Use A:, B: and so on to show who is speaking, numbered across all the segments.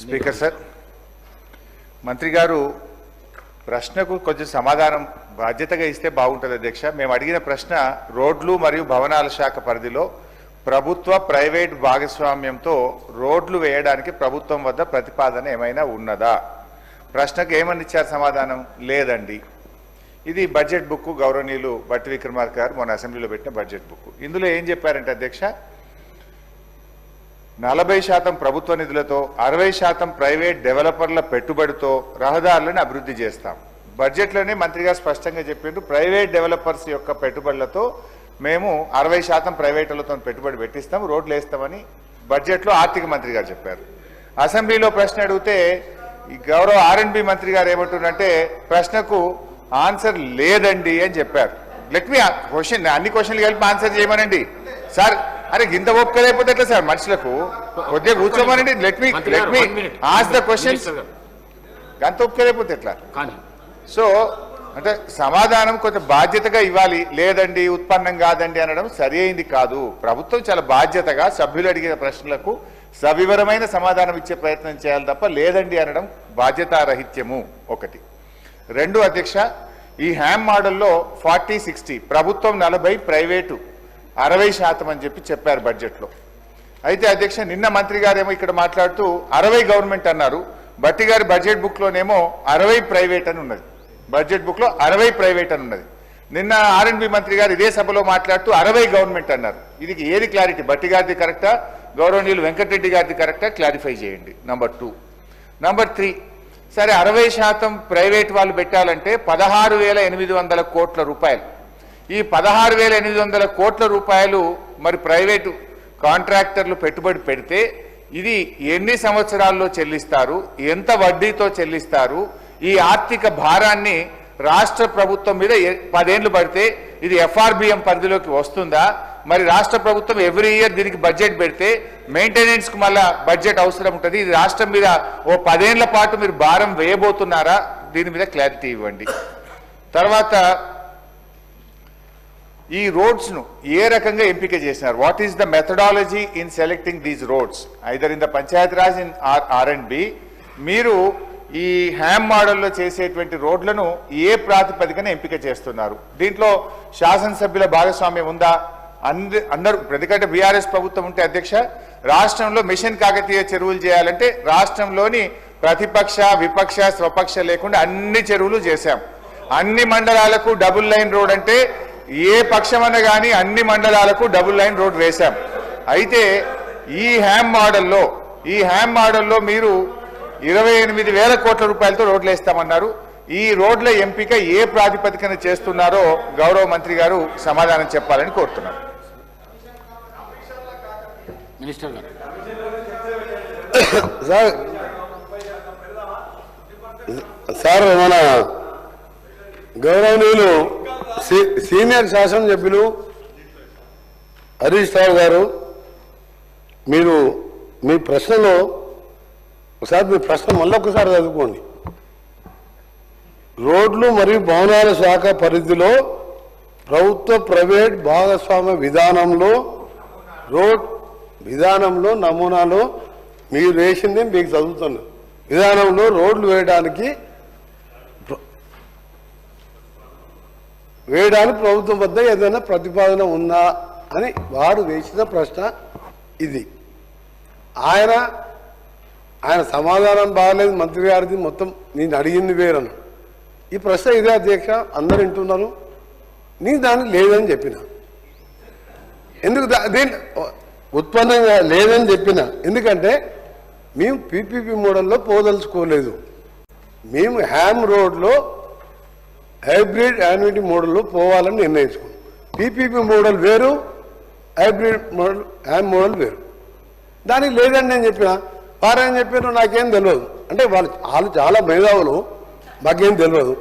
A: Speaker sir మంత్రి గారు ప్రశ్నకు కొంచెం సమాధానం బాధ్యతగా ఇస్తే బాగుంటుంది అధ్యక్ష. మేము అడిగిన ప్రశ్న రోడ్లు మరియు భవనాల శాఖ పరిధిలో ప్రభుత్వ ప్రైవేట్ భాగస్వామ్యంతో రోడ్లు వేయడానికి ప్రభుత్వం వద్ద ప్రతిపాదన ఏమైనా ఉన్నదా? ప్రశ్నకు ఏమని ఇచ్చారు సమాధానం? లేదండి. ఇది బడ్జెట్ బుక్ గౌరవనీయులు బట్టి విక్రమార్క గారు మొన్న అసెంబ్లీలో పెట్టిన బడ్జెట్ బుక్ ఇందులో ఏం చెప్పారంటే అధ్యక్ష నలభై శాతం ప్రభుత్వ నిధులతో అరవై శాతం ప్రైవేట్ డెవలపర్ల పెట్టుబడితో రహదారులను అభివృద్ధి చేస్తాం. బడ్జెట్లోనే మంత్రిగా స్పష్టంగా చెప్పిండు ప్రైవేట్ డెవలపర్స్ యొక్క పెట్టుబడులతో మేము అరవై శాతం ప్రైవేటులతో పెట్టుబడి పెట్టిస్తాం రోడ్లు వేస్తామని బడ్జెట్లో ఆర్థిక మంత్రి గారు చెప్పారు. అసెంబ్లీలో ప్రశ్న అడిగితే ఈ గౌరవ ఆర్ఎండ్బి మంత్రి గారు ఏమంటున్నారంటే ప్రశ్నకు ఆన్సర్ లేదండి అని చెప్పారు. లెట్ మీ క్వశ్చన్ అన్ని క్వశ్చన్లు కలిపి ఆన్సర్ చేయమనండి. సార్ అరే గింత ఒప్పుకోలేకపోతే ఎట్లా సార్ మనుషులకు? కొద్దిగా కూర్చోమనండి. Let me let me. As the questions
B: minister గారు,
A: గంత ఒప్పుకోలేకపోతే ఎట్లా? సో అంటే సమాధానం కొంచెం బాధ్యతగా ఇవ్వాలి. లేదండి ఉత్పన్నం కాదండి అనడం సరి అయింది కాదు. ప్రభుత్వం చాలా బాధ్యతగా సభ్యులు అడిగిన ప్రశ్నలకు సవివరమైన సమాధానం ఇచ్చే ప్రయత్నం చేయాలి తప్ప లేదండి అనడం బాధ్యతారహిత్యము ఒకటి. రెండు అధ్యక్ష ఈ హ్యామ్ మోడల్లో ఫార్టీ సిక్స్టీ ప్రభుత్వం నలభై ప్రైవేటు అరవై శాతం అని చెప్పి చెప్పారు బడ్జెట్లో. అయితే అధ్యక్ష నిన్న మంత్రి గారేమో ఇక్కడ మాట్లాడుతూ అరవై గవర్నమెంట్ అన్నారు. బట్టి గారి బడ్జెట్ బుక్లోనేమో అరవై ప్రైవేట్ అని ఉన్నది. బడ్జెట్ బుక్లో అరవై ప్రైవేట్ అని ఉన్నది. నిన్న ఆర్ఎండ్బి మంత్రి గారు ఇదే సభలో మాట్లాడుతూ అరవై గవర్నమెంట్ అన్నారు. ఇది ఏది క్లారిటీ? బట్టి గారిది కరెక్టా? గౌరవనీయులు వెంకటరెడ్డి గారిది కరెక్టా? క్లారిఫై చేయండి. Number two. Number three. సరే అరవై శాతం ప్రైవేట్ వాళ్ళు పెట్టాలంటే పదహారు వేల ఎనిమిది వందల కోట్ల రూపాయలు. ఈ పదహారు వేల ఎనిమిది వందల కోట్ల రూపాయలు మరి ప్రైవేటు కాంట్రాక్టర్లు పెట్టుబడి పెడితే ఇది ఎన్ని సంవత్సరాల్లో చెల్లిస్తారు ఎంత వడ్డీతో చెల్లిస్తారు ఈ ఆర్థిక భారాన్ని రాష్ట్ర ప్రభుత్వం మీద పదేళ్ళు పడితే ఇది ఎఫ్ఆర్బిఎం పరిధిలోకి వస్తుందా? మరి రాష్ట్ర ప్రభుత్వం ఎవ్రీ ఇయర్ దీనికి బడ్జెట్ పెడితే మెయింటెనెన్స్కి మళ్ళా బడ్జెట్ అవసరం ఉంటుంది. ఇది రాష్ట్రం మీద ఓ పదేళ్ళ పాటు మీరు భారం వేయబోతున్నారా? దీని మీద క్లారిటీ ఇవ్వండి. తర్వాత ఈ రోడ్స్ను ఏ రకంగా ఎంపిక చేసినారు? What is the methodology in selecting these roads either in the panchayat raj in R R and B మీరు ఈ హ్యామ్ మోడల్లో చేసేటువంటి రోడ్లను ఏ ప్రాతిపదికన ఎంపిక చేస్తున్నారు? దీంట్లో శాసనసభ్యుల భాగస్వామ్యం ఉందా? అంద అందరూ ఎందుకంటే బీఆర్ఎస్ ప్రభుత్వం ఉంటే అధ్యక్ష రాష్ట్రంలో మిషన్ కాకతీయ చెరువులు చేయాలంటే రాష్ట్రంలోని ప్రతిపక్ష విపక్ష స్వపక్ష లేకుండా అన్ని చెరువులు చేశాం. అన్ని మండలాలకు డబుల్ లైన్ రోడ్ అంటే ఏ పక్షమన్న కానీ అన్ని మండలాలకు డబుల్ లైన్ రోడ్ వేశాం. అయితే ఈ హ్యామ్ మోడల్లో ఈ హ్యామ్ మోడల్లో మీరు ఇరవై ఎనిమిది వేల కోట్ల రూపాయలతో రోడ్లు వేస్తామన్నారు. ఈ రోడ్ల ఎంపిక ఏ ప్రాతిపదికన చేస్తున్నారో గౌరవ మంత్రి గారు సమాధానం చెప్పాలని కోరుతున్నారు
B: మినిస్టర్ గారు.
C: సార్ సార్ మన గౌరవనీయులు సీనియర్ శాసనసభ్యులు హరీష్ రావు గారు మీరు మీ ప్రశ్నలో ఒకసారి మీ ప్రశ్న మళ్ళొకసారి చదువుకోండి. రోడ్లు మరియు భవనాల శాఖ పరిధిలో ప్రభుత్వ ప్రైవేట్ భాగస్వామ్య విధానంలో రోడ్ విధానంలో నమూనాలో మీరు వేసింది మీకు చదువుతున్నా విధానంలో రోడ్లు వేయడానికి వేయడానికి ప్రభుత్వం వద్ద ఏదైనా ప్రతిపాదన ఉందా అని వారు వేసిన ప్రశ్న ఇది. ఆయన ఆయన సమాధానం బాగాలేదు మంత్రి గారిది మొత్తం నేను అడిగింది వేరను. ఈ ప్రశ్న ఇదే అధ్యక్ష అందరు వింటున్నారు. నేను దానికి లేదని చెప్పిన. ఎందుకు దీని ఉత్పన్నంగా లేదని చెప్పిన. ఎందుకంటే మేము పీపీపీ మోడల్లో పోదలుచుకోలేదు. మేము హ్యామ్ రోడ్లో హైబ్రిడ్ యాన్యుటీ మోడల్లో పోవాలని నిర్ణయించుకున్నాం. పీపీపీ మోడల్ వేరు హైబ్రిడ్ మోడల్ యాన్ మోడల్ వేరు. దానికి లేదని నేను చెప్పిన వారేం చెప్పారు నాకేం తెలియదు అంటే వాళ్ళు వాళ్ళు చాలా మేధావులు మాకేం తెలియదు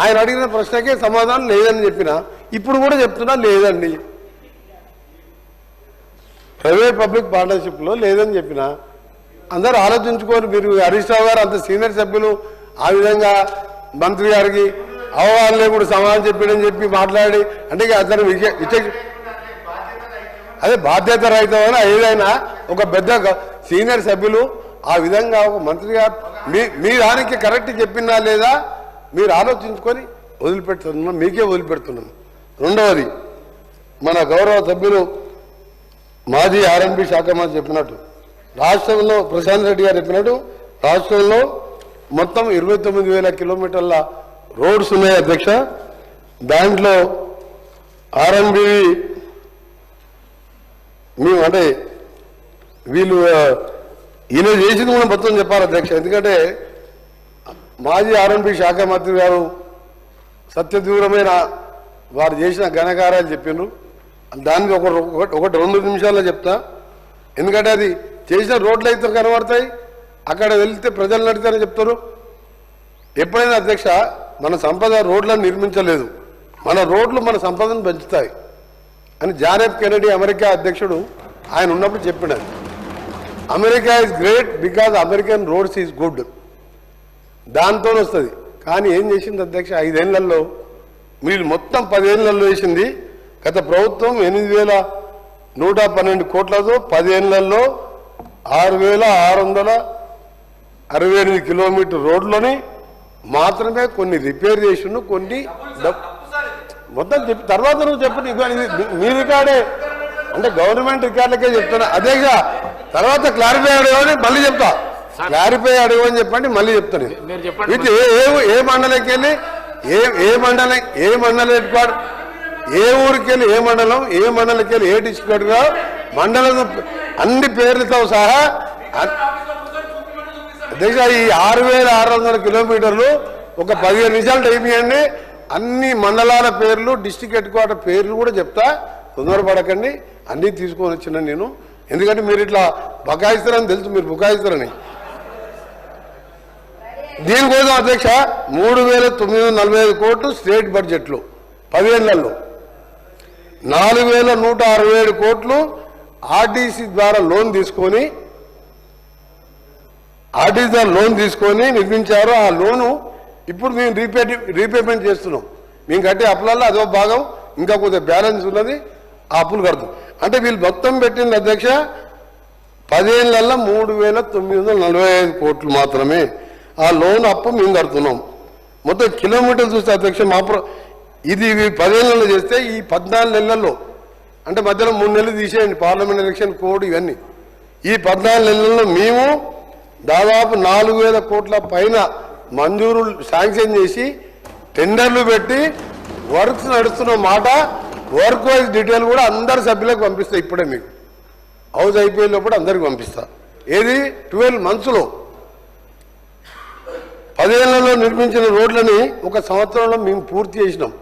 C: ఆయన అడిగిన ప్రశ్నకే సమాధానం లేదని చెప్పిన ఇప్పుడు కూడా చెప్తున్నా లేదండి. ప్రైవేట్ పబ్లిక్ పార్ట్నర్షిప్లో లేదని చెప్పిన అందరూ ఆలోచించుకొని మీరు. హరీష్ రావు గారు అంత సీనియర్ సభ్యులు ఆ విధంగా మంత్రి గారికి అవగాహన కూడా సమాధానం చెప్పాడని చెప్పి మాట్లాడి అంటే అతను అదే బాధ్యత రహితమైన ఏదైనా ఒక పెద్ద సీనియర్ సభ్యులు ఆ విధంగా ఒక మంత్రిగా మీ మీ దానికి కరెక్ట్ చెప్పినా లేదా మీరు ఆలోచించుకొని వదిలిపెడుతున్నాం మీకే వదిలిపెడుతున్నాం. రెండవది మన గౌరవ సభ్యులు మాజీ ఆర్ఎన్బి శాఖ మంత్రి చెప్పినట్టు రాష్ట్రంలో ప్రశాంత్ రెడ్డి గారు చెప్పినట్టు రాష్ట్రంలో మొత్తం ఇరవై తొమ్మిది వేల కిలోమీటర్ల రోడ్స్ ఉన్నాయి అధ్యక్ష. దాంట్లో ఆర్ఎన్బి మేము అంటే వీళ్ళు ఈయన చేసింది కూడా మొత్తం చెప్పాలి అధ్యక్ష. ఎందుకంటే మాజీ ఆర్ఎన్బి శాఖ మంత్రి గారు సత్యదూరమైన వారు చేసిన ఘనకార్యాలు చెప్పిండ్రు. దానికి ఒక ఒకటి- ఒకటి రెండు నిమిషాల్లో చెప్తా. ఎందుకంటే అది చేసిన రోడ్లు అయితే కనబడతాయి అక్కడ వెళ్తే ప్రజలు నడితేనే చెప్తారు. ఎప్పుడైనా అధ్యక్ష మన సంపద రోడ్లను నిర్మించలేదు. మన రోడ్లు మన సంపదను పెంచుతాయి. అని జాన్ ఎఫ్ కెనడీ అమెరికా అధ్యక్షుడు ఆయన ఉన్నప్పుడు చెప్పినాడు America is great because American roads is good. దాంతో వస్తుంది. కానీ ఏం చేసింది అధ్యక్ష? ఐదేళ్ళలో మీరు మొత్తం పదేళ్ళలో వేసింది గత ప్రభుత్వం ఎనిమిది వేల నూట పన్నెండు కోట్లతో పదేళ్ళలో ఆరు వేల ఆరు వందల అరవై ఎనిమిది కిలోమీటర్ రోడ్లని మాత్రమే కొన్ని రిపేర్ చేసిండు కొన్ని మొత్తం చెప్పి తర్వాత నువ్వు చెప్పండి ఇది మీ- రికార్డే. అంటే గవర్నమెంట్ రికార్డులకే చెప్తున్నా. అదేగా తర్వాత క్లారిఫై అడగని మళ్ళీ చెప్తా. క్లారిఫై అడగని చెప్పండి మళ్ళీ చెప్తాను. వీటి ఏ మండలంకి వెళ్ళి ఏ ఏ మండలం ఏ మండలం హెడ్ ఏ ఊరికి వెళ్ళి ఏ మండలం ఏ మండలంకి వెళ్ళి ఏ డిస్ట్రిక్ట్ మండలం అన్ని పేర్లతో సహా అ- ఈ ఆరు వేల ఆరు వందల కిలోమీటర్లు ఒక పదిహేను నిమిషాలు టైం ఇవ్వండి అన్ని మండలాల పేర్లు డిస్టిక్ హెడ్ క్వార్టర్ పేర్లు కూడా చెప్తా. తొందరపడకండి అన్నీ తీసుకొని వచ్చిన నేను. ఎందుకంటే మీరు ఇట్లా బకాయిస్తారని తెలుసు మీరు బుకాయిస్తారని. దీనికోసం అధ్యక్ష మూడు వేల తొమ్మిది వందల నలభై ఐదు కోట్లు స్టేట్ బడ్జెట్లు పదిహేనులలో నాలుగు వేల నూట అరవై ఏడు కోట్లు ఆర్టీసీ ద్వారా లోన్ తీసుకొని ఆర్టీసీ లోన్ తీసుకొని నిర్మించారు. ఆ లోను ఇప్పుడు మేము రీపే రీపేమెంట్ చేస్తున్నాం. మేము కట్టే అప్పులలో అదో భాగం ఇంకా కొద్దిగా బ్యాలెన్స్ ఉన్నది ఆ అప్పులు కడతాం. అంటే వీళ్ళు మొత్తం పెట్టింది అధ్యక్ష పదేళ్ళలో మూడు వేల తొమ్మిది వందల నలభై ఐదు కోట్లు మాత్రమే. ఆ లోన్ అప్పు మేము కడుతున్నాం. మొత్తం కిలోమీటర్ చూస్తే అధ్యక్ష మా ఇది పదిహేను చేస్తే ఈ పద్నాలుగు నెలల్లో అంటే మధ్యలో మూడు నెలలు తీసేయండి పార్లమెంట్ ఎలక్షన్ కోడ్ ఇవన్నీ. ఈ పద్నాలుగు నెలల్లో మేము దాదాపు నాలుగు వేల కోట్ల పైన మంజూరు శాంక్షన్ చేసి టెండర్లు పెట్టి వర్క్స్ నడుస్తున్న మాట వర్క్ వైజ్ డీటెయిల్ కూడా అందరి సభ్యులకు పంపిస్తా ఇప్పుడే మీకు. హౌస్ అయిపోయే లోపల అందరికి పంపిస్తా. ఏది? ట్వెల్వ్ మంత్స్లో పదేళ్ళలో నిర్మించిన రోడ్లని ఒక సంవత్సరంలో మేము పూర్తి చేసినాం.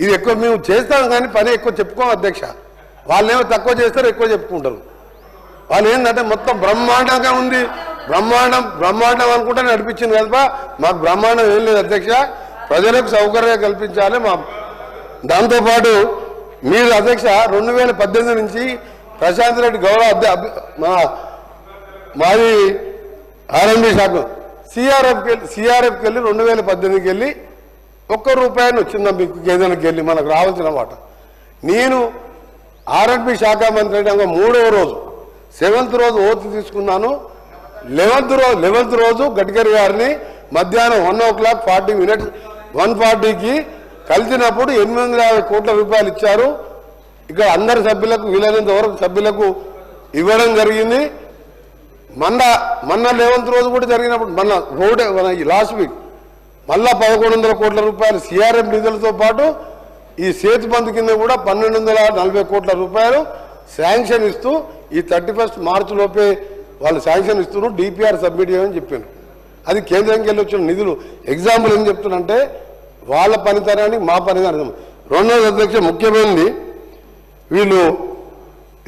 C: ఇది ఎక్కువ మేము చేస్తాం కానీ పని ఎక్కువ చెప్పుకోం అధ్యక్ష. వాళ్ళేమో తక్కువ చేస్తారు ఎక్కువ చెప్పుకుంటారు. వాళ్ళు ఏంటంటే మొత్తం బ్రహ్మాండంగా ఉంది. బ్రహ్మాండం బ్రహ్మాండం అనుకుంటే నడిపించింది కదా మాకు బ్రహ్మాండం ఏం లేదు అధ్యక్ష. ప్రజలకు సౌకర్యం కల్పించాలి మా దాంతోపాటు మీరు అధ్యక్ష రెండు వేల పద్దెనిమిది నుంచి ప్రశాంత్ రెడ్డి గౌరవ మా మాది ఆర్ఎండి శాఖ. సిఆర్ఎఫ్కి వెళ్ళి సిఆర్ఎఫ్కి వెళ్ళి రెండు వేల పద్దెనిమిదికి వెళ్ళి ఒక్క రూపాయని వచ్చిందా మీకు ఏదైనాకి వెళ్ళి మనకు రావాల్సిన మాట. నేను ఆర్ఎండ్బి శాఖ మంత్రి అయిన మూడవ రోజు సెవెంత్ రోజు ఓతు తీసుకున్నాను. లెవెన్త్ రోజు లెవెంత్ రోజు గడ్కరీ గారిని మధ్యాహ్నం one o'clock forty minutes one ఫార్టీకి కలిసినప్పుడు ఎనిమిది వందల యాభై కోట్ల రూపాయలు ఇచ్చారు. ఇక్కడ అందరి సభ్యులకు వీలైనంత వరకు సభ్యులకు ఇవ్వడం జరిగింది. మొన్న మొన్న లెవెంత్ రోజు కూడా జరిగినప్పుడు మొన్న రోడ్ మన ఈ లాస్ట్ వీక్ మళ్ళా పదకొండు వందల కోట్ల రూపాయలు సిఆర్ఎం నిధులతో పాటు ఈ సేతు బంద్ కింద కూడా పన్నెండు వందల నలభై కోట్ల రూపాయలు శాంక్షన్ ఇస్తూ ఈ థర్టీ ఫస్ట్ మార్చిలోపే వాళ్ళు శాంక్షన్ ఇస్తున్నారు డిపిఆర్ సబ్మిట్ చేయమని చెప్పాను అది కేంద్రంకి వెళ్ళి వచ్చిన నిధులు. ఎగ్జాంపుల్ ఏం చెప్తున్నంటే వాళ్ళ పనితనానికి మా పనితనం రెండవ అధ్యక్ష ముఖ్యమైనది వీళ్ళు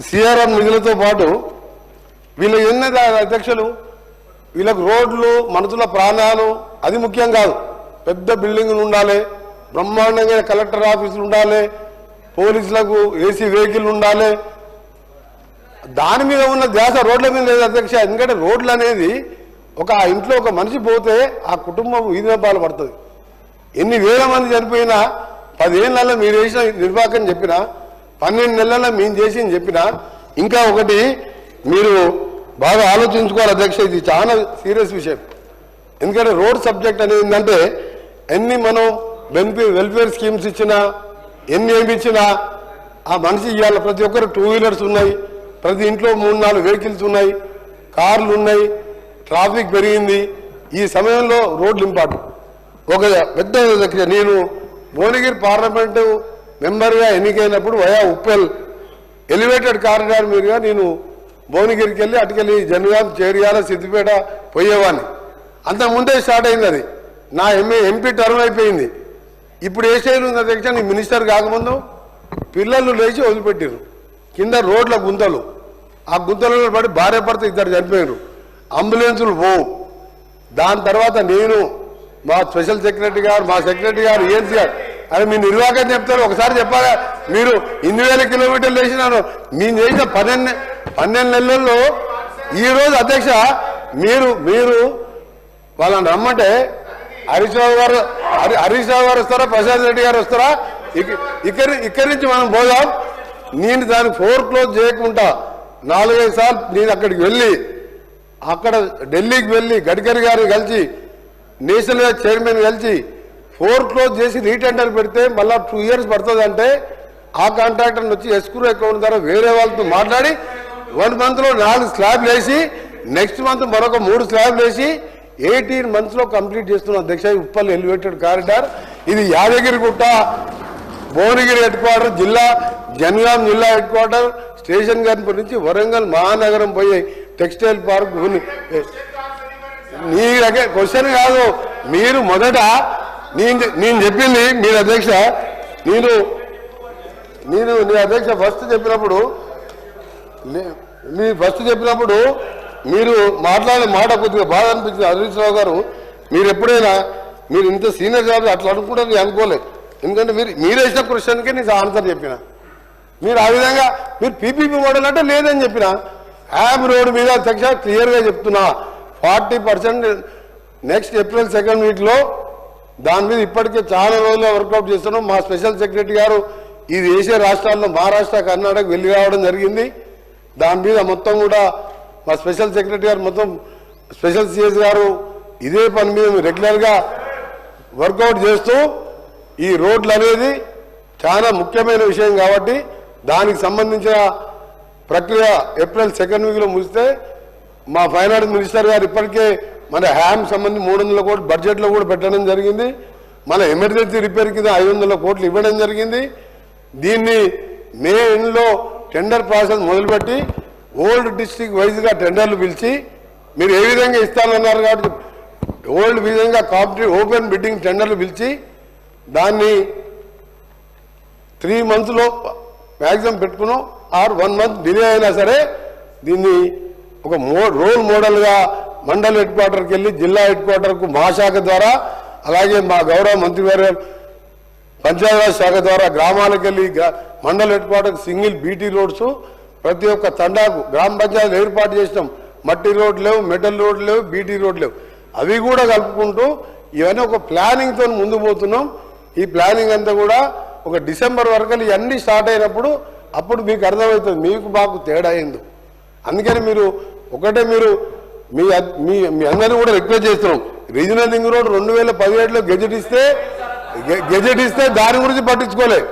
C: సిఆర్ఎం నిధులతో పాటు వీళ్ళు ఎన్నది అధ్యక్షులు వీళ్ళకు రోడ్లు మనుషుల ప్రాణాలు అది ముఖ్యం కాదు. పెద్ద బిల్డింగులు ఉండాలి బ్రహ్మాండంగా కలెక్టర్ ఆఫీసులు ఉండాలి పోలీసులకు ఏసీ వెహికల్ ఉండాలి దాని మీద ఉన్న ధ్యాస రోడ్ల మీద లేదు అధ్యక్ష. ఎందుకంటే రోడ్లు అనేది ఒక ఆ ఇంట్లో ఒక మనిషి పోతే ఆ కుటుంబం వీధి పాలు పడుతుంది. ఎన్ని వేల మంది చనిపోయినా పదిహేనులలో మీరు చేసిన నిర్వాహకం చెప్పినా పన్నెండు నెలల్లో మేము చేసింది చెప్పినా ఇంకా ఒకటి మీరు బాగా ఆలోచించుకోవాలి అధ్యక్ష. ఇది చాలా సీరియస్ విషయం. ఎందుకంటే రోడ్ సబ్జెక్ట్ అనేది ఏంటంటే ఎన్ని మనం బెనిఫిట్ వెల్ఫేర్ స్కీమ్స్ ఇచ్చినా ఎన్ని ఏమి ఇచ్చినా ఆ మనిషి ఇవాళ ప్రతి ఒక్కరు టూ వీలర్స్ ఉన్నాయి. ప్రతి ఇంట్లో మూడు నాలుగు వెహికల్స్ ఉన్నాయి కార్లు ఉన్నాయి ట్రాఫిక్ పెరిగింది. ఈ సమయంలో రోడ్లు ఇంపార్టెంట్. ఒక పెద్ద నేను భువనగిరి పార్లమెంటు మెంబర్గా ఎన్నికైనప్పుడు వయా ఉప్పెల్ ఎలివేటెడ్ కారిడార్ మీదుగా నేను భువనగిరికి వెళ్ళి అటుకెళ్ళి జనగాం చేరియాల సిద్దిపేట పోయేవాడిని. అంతకు ముందే స్టార్ట్ అయింది అది. నా ఎంఏ ఎంపీ టర్మ్ అయిపోయింది. ఇప్పుడు ఏ స్టైల్ ఉంది అధ్యక్ష? నీ మినిస్టర్ కాకముందు పిల్లలు లేచి వదిలిపెట్టారు కింద రోడ్ల గుంతలు. ఆ గుంతలలో పడి భార్య భర్త ఇద్దరు చనిపోయారు అంబులెన్సులు పోవు దాని తర్వాత నేను మా స్పెషల్ సెక్రటరీ గారు మా సెక్రటరీ గారు ఏఎన్సీ గారు అది మీ నిర్వాహకం చెప్తారు ఒకసారి చెప్పాలా? మీరు ఇన్ని వేల కిలోమీటర్లు వేసినారు. మేము చేసిన పన్నెండు పన్నెండు నెలల్లో ఈ రోజు అధ్యక్ష మీరు మీరు వాళ్ళని రమ్మంటే హరీష్ రావు గారు హరి- హరీష్ రావు గారు వస్తారా? ప్రసాద్ రెడ్డి గారు వస్తారా? ఇక- ఇక్కడి ఇక్కడి నుంచి మనం పోదాం. నేను దాన్ని ఫోర్ క్లోజ్ చేయకుండా నాలుగైదు సార్లు నేను అక్కడికి వెళ్ళి అక్కడ ఢిల్లీకి వెళ్ళి గడ్కరీ గారిని కలిసి నేషనల్ చైర్మన్ కలిసి ఫోర్ క్లోజ్ చేసి రీటెండర్ పెడితే మళ్ళీ టూ ఇయర్స్ పడుతుంది అంటే ఆ కాంట్రాక్టర్ని వచ్చి ఎస్క్రూ అకౌంట్ ద్వారా వేరే వాళ్ళతో మాట్లాడి వన్ మంత్లో నాలుగు స్లాబ్లు వేసి నెక్స్ట్ మంత్ మరొక మూడు స్లాబ్లు వేసి ఎయిటీన్ మంత్స్లో కంప్లీట్ చేస్తున్నాం. అధ్యక్ష ఉప్పల్ ఎలివేటెడ్ కారిడార్. ఇది యాదగిరిగుట్ట భువనగిరి హెడ్ క్వార్టర్ జిల్లా జనగాం జిల్లా హెడ్ క్వార్టర్ స్టేషన్ గారి నుంచి వరంగల్ మహానగరం పోయే టెక్స్టైల్ పార్క్ ఉన్ని- నీ దగ్గర క్వశ్చన్ కాదు. మీరు మొదట నేను నేను చెప్పింది మీరు అధ్యక్ష నేను నేను నీ అధ్యక్ష ఫస్ట్ చెప్పినప్పుడు మీ ఫస్ట్ చెప్పినప్పుడు మీరు మాట్లాడే మాట కొద్దిగా బాధ అనిపించింది. హరీష్ రావు గారు మీరు ఎప్పుడైనా మీరు ఇంత సీనియర్ కాదు అట్లా అనుకుంటారు అనుకోలేదు ఎందుకంటే మీరు మీరు వేసిన క్వశ్చన్కే నేను ఆన్సర్ చెప్పిన. మీరు ఆ విధంగా మీరు పీపీపీ మోడల్ అంటే లేదని చెప్పిన. యాప్ రోడ్ మీద అధ్యక్ష క్లియర్గా చెప్తున్నా. Forty percent next April second వీక్లో దాని మీద ఇప్పటికే చాలా రోజులు వర్కౌట్ చేస్తున్నాం. మా స్పెషల్ సెక్రటరీ గారు ఇది వేసే రాష్ట్రాల్లో మహారాష్ట్ర కర్ణాటక వెళ్ళి రావడం జరిగింది. దాని మీద మొత్తం కూడా మా స్పెషల్ సెక్రటరీ గారు మొత్తం స్పెషల్ సిఎస్ గారు ఇదే పని మీద రెగ్యులర్గా వర్కౌట్ చేస్తూ ఈ రోడ్లు అనేది చాలా ముఖ్యమైన విషయం కాబట్టి దానికి సంబంధించిన ప్రక్రియ ఏప్రిల్ సెకండ్ వీక్లో ముగిస్తే మా ఫైనాన్స్ మినిస్టర్ గారు ఇప్పటికే మన హ్యామ్ సంబంధించి మూడు వందల కోట్లు బడ్జెట్లో కూడా పెట్టడం జరిగింది. మన ఎమర్జెన్సీ రిపేర్ కింద ఐదు వందల కోట్లు ఇవ్వడం జరిగింది. దీన్ని మే ఎండ్లో టెండర్ ప్రాసెస్ మొదలుపెట్టి ఓల్డ్ డిస్టిక్ వైజ్గా టెండర్లు పిలిచి మీరు ఏ విధంగా ఇస్తానన్నారు కాబట్టి ఓల్డ్ విధంగా కాంపిటేటివ్ ఓపెన్ బిడ్డింగ్ టెండర్లు పిలిచి దాన్ని త్రీ మంత్స్లో మ్యాక్సిమం పెట్టుకున్నాం ఆర్ వన్ మంత్ డిలే అయినా సరే దీన్ని ఒక మో రోల్ మోడల్గా మండల్ హెడ్ క్వార్టర్కి వెళ్ళి జిల్లా హెడ్ క్వార్టర్కు మా శాఖ ద్వారా అలాగే మా గౌరవ మంత్రివర్య పంచాయతీరాజ్ శాఖ ద్వారా గ్రామాలకు వెళ్ళి మండల్ హెడ్ క్వార్టర్కి సింగిల్ బీటీ రోడ్స్ ప్రతి ఒక్క తండాకు గ్రామ పంచాయతీలు ఏర్పాటు చేసినాం. మట్టి రోడ్లు లేవు మెటల్ రోడ్ లేవు బీటీ రోడ్ లేవు. అవి కూడా కలుపుకుంటూ ఇవన్నీ ఒక ప్లానింగ్తో ముందు పోతున్నాం. ఈ ప్లానింగ్ అంతా కూడా ఒక డిసెంబర్ వరకు ఇవన్నీ స్టార్ట్ అయినప్పుడు అప్పుడు మీకు అర్థమవుతుంది మీకు మాకు తేడా అయింది అందుకని మీరు ఒకటే మీరు మీ మీ మీ అందరినీ కూడా రిక్వెస్ట్ చేస్తున్నాం. రీజనల్ లింక్ రోడ్ రెండు వేల పదిహేడులో గెజెట్ ఇస్తే గె- గెజెట్ ఇస్తే దాని గురించి పట్టించుకోలే.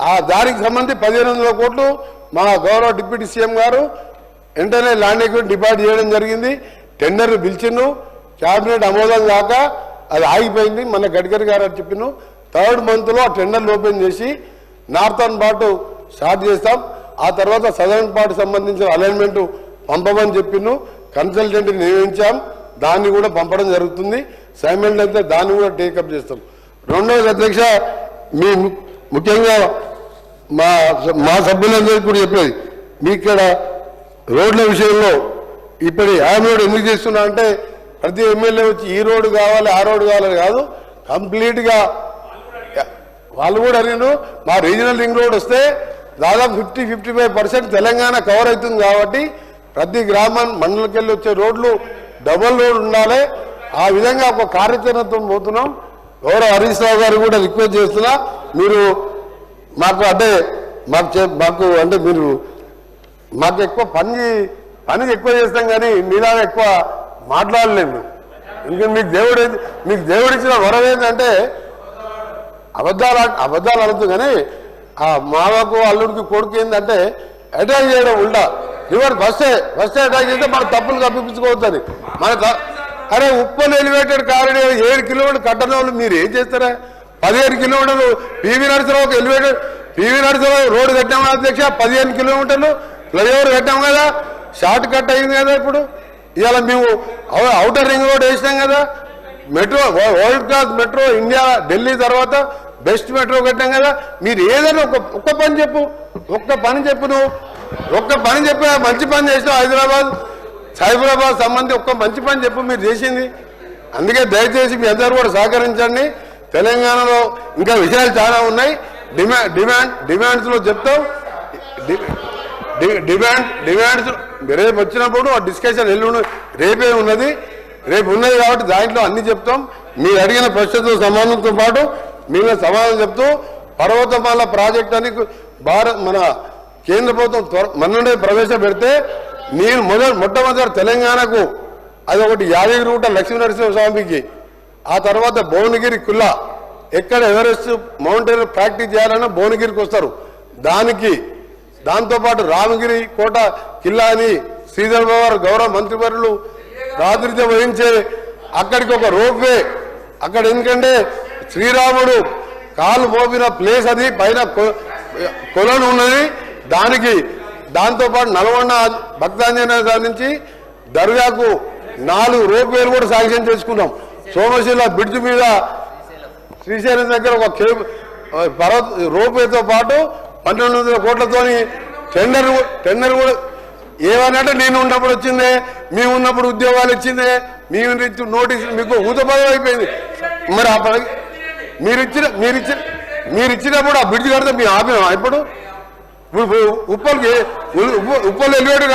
C: ఆ దానికి సంబంధించి పదిహేను వందల కోట్లు మా గౌరవ డిప్యూటీ సీఎం గారు వెంటనే ల్యాండ్ ఎక్విట్ డిపాజిట్ చేయడం జరిగింది. టెండర్లు పిలిచిండు. క్యాబినెట్ ఆమోదం కాక అది ఆగిపోయింది. మన గడ్కరీ గారు అని చెప్పిను థర్డ్ మంత్లో ఆ టెండర్లు ఓపెన్ చేసి నార్థన్ పాటు స్టార్ట్ చేస్తాం. ఆ తర్వాత సదరన్ పార్ట్ సంబంధించిన అలైన్మెంట్ పంపమని చెప్పిను కన్సల్టెంట్ నియమించాం. దాన్ని కూడా పంపడం జరుగుతుంది. సైమెంట్ దాన్ని కూడా టేకప్ చేస్తాం. రెండవది అధ్యక్ష మీ ము- ముఖ్యంగా మా మా సభ్యులందరికీ కూడా చెప్పేది మీ ఇక్కడ రోడ్ల విషయంలో ఇప్పుడు యామ్ రోడ్ ఎందుకు చేస్తున్నా అంటే ప్రతి ఎమ్మెల్యే వచ్చి ఈ రోడ్డు కావాలి ఆ రోడ్డు కావాలి కాదు. కంప్లీట్గా వాళ్ళు కూడా అడిగినారు మా రీజనల్ రింగ్ రోడ్ వస్తే దాదాపు fifty fifty five percent Telangana cover అవుతుంది కాబట్టి ప్రతి గ్రామం మండలకెళ్ళి వచ్చే రోడ్లు డబుల్ రోడ్ ఉండాలి. ఆ విధంగా ఒక కార్యాచరణతో పోతున్నాం. గౌరవ హరీష్ రావు గారు కూడా రిక్వెస్ట్ చేస్తున్నా మీరు మాకు అంటే మాకు మాకు అంటే మీరు మాకు ఎక్కువ పని పని ఎక్కువ చేస్తాం కానీ మీలా ఎక్కువ మాట్లాడలేము ఇంకా మీకు దేవుడు మీకు దేవుడు ఇచ్చిన వరం ఏంటంటే అబద్ధాలు అబద్ధాలు అడుగుతూ కానీ ఆ మావకు అల్లుడికి కొడుకు ఏంటంటే అటాక్ చేయడం ఉండా. రివర్ ఫస్ట్ ఫస్ట్ అటాక్ చేస్తే మన తప్పులు కప్పించుకోవద్దని మన అరే ఉప్పల్ ఎలివేటెడ్ కారిడార్ ఏడు కిలోమీటర్లు కట్టడం వల్ల మీరు ఏం చేస్తారా? పదిహేను కిలోమీటర్లు పివి నరసరావు ఒక ఎలివేటెడ్ పివి నరసరావు రోడ్డు కట్టాము అధ్యక్ష పదిహేను కిలోమీటర్లు ఫ్లైఓవర్ కట్టాము కదా షార్ట్ కట్ అయింది కదా ఇప్పుడు. ఇవాళ మేము అవుటర్ రింగ్ రోడ్ వేసినాం కదా metro world class metro India Delhi తర్వాత బెస్ట్ మెట్రో కట్టాం కదా మీరు ఏదైనా ఒక ఒక్క పని చెప్పు. ఒక్క పని చెప్పు నువ్వు. ఒక్క పని చెప్పి మంచి పని చేసినావు హైదరాబాద్. సైబరాబాద్ సంబంధించి ఒక్క మంచి పని చెప్పు మీరు చేసింది. అందుకే దయచేసి మీ అందరూ కూడా సహకరించండి. తెలంగాణలో ఇంకా విషయాలు చాలా ఉన్నాయి. డిమాండ్ డిమాండ్ డిమాండ్స్లో చెప్తాం. డిమాండ్ డిమాండ్స్ రేపు వచ్చినప్పుడు ఆ డిస్కషన్ ఎల్లుండి రేపే ఉన్నది. రేపు ఉన్నది కాబట్టి దాంట్లో అన్ని చెప్తాం. మీరు అడిగిన ప్రశ్నతో సమానంతో పాటు మేము సమాధానం చెప్తూ పర్వతమాల ప్రాజెక్ట్ అని భారత్ మన కేంద్ర ప్రభుత్వం త్వర మొన్నుండే ప్రవేశపెడితే నేను మొదటి మొట్టమొదటి తెలంగాణకు అది ఒకటి యాదగిరి యాదగిరిగుట్ట లక్ష్మీనరసింహ స్వామికి. ఆ తర్వాత భువనగిరి కుల్లా. ఎక్కడ ఎవరెస్ట్ మౌంటైన్ ప్రాక్టీస్ చేయాలన్నా భువనగిరికి వస్తారు. దానికి దాంతోపాటు రామగిరి కోట కిల్లా అని శ్రీధర్ బాబు గౌరవ మంత్రివర్యులు ప్రాతినిధ్యం వహించే అక్కడికి ఒక రోప్వే. అక్కడ ఎందుకంటే శ్రీరాముడు కాలు మోపిన ప్లేస్ అది పైన కొ- కొలను ఉన్నది. దానికి దాంతోపాటు నల్గొండ భక్తాంజనేయ స్వామి నుంచి దర్గాకు నాలుగు రోప్వేలు కూడా శాంక్షన్ చేసుకున్నాం. సోమశిల బ్రిడ్జ్ మీద శ్రీశైలం దగ్గర ఒక కేబ్ పర్వత రోప్వేతో పాటు పన్నెండు వందల కోట్లతోని టెండర్ టెండర్ కూడా ఏమనంటే నేను ఉన్నప్పుడు వచ్చిందే మేము ఉన్నప్పుడు ఉద్యోగాలు ఇచ్చిందే మేము నోటీసులు మీకు ఊతపదం అయిపోయింది. మరి ఆ మీరిచ్చిన మీరు ఇచ్చిన మీరు ఆ బ్రిడ్జ్ కడితే మేము ఆపినాం ఇప్పుడు ఇప్పుడు ఉప్పల్కి ఉప్పల్ ఎలివేటర్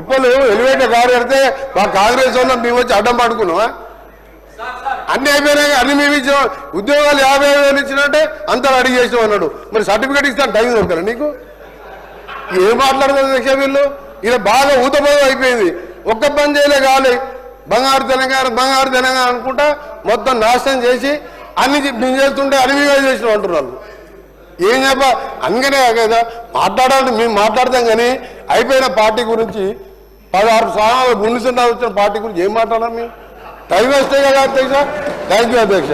C: ఉప్పలు ఎలివేటర్ కారు కడితే మా కాంగ్రెస్ వాళ్ళం మేము వచ్చి అడ్డం పడుకున్నావా అన్ని అయిపోయినాయి అన్ని మేము ఇచ్చిన ఉద్యోగాలు యాభై వేలు ఇచ్చినట్టే అంతా అడిగి చేసాం అన్నాడు. మరి సర్టిఫికేట్ ఇస్తాను టైం దొరకరా నీకు? ఏం మాట్లాడుతుంది లక్ష్య వీళ్ళు? ఇలా బాగా ఊతపోతం అయిపోయింది. ఒక్క పని చేయలే కాలే బంగారు తెలంగాణ బంగారు తెలంగాణ అనుకుంటా మొత్తం నాశనం చేసి అన్ని చె- మేము చేస్తుంటే అన్ని మేమే అంటున్నారు. ఏం చెప్ప? అందుకనే కదా మాట్లాడాలి మేము మాట్లాడతాం కానీ అయిపోయిన పార్టీ గురించి పదహారు సార్లు ముందు వచ్చిన పార్టీ గురించి ఏం మాట్లాడాలి మేము? టైం వేస్తే కదా అధ్యక్ష. థ్యాంక్ యూ అధ్యక్ష.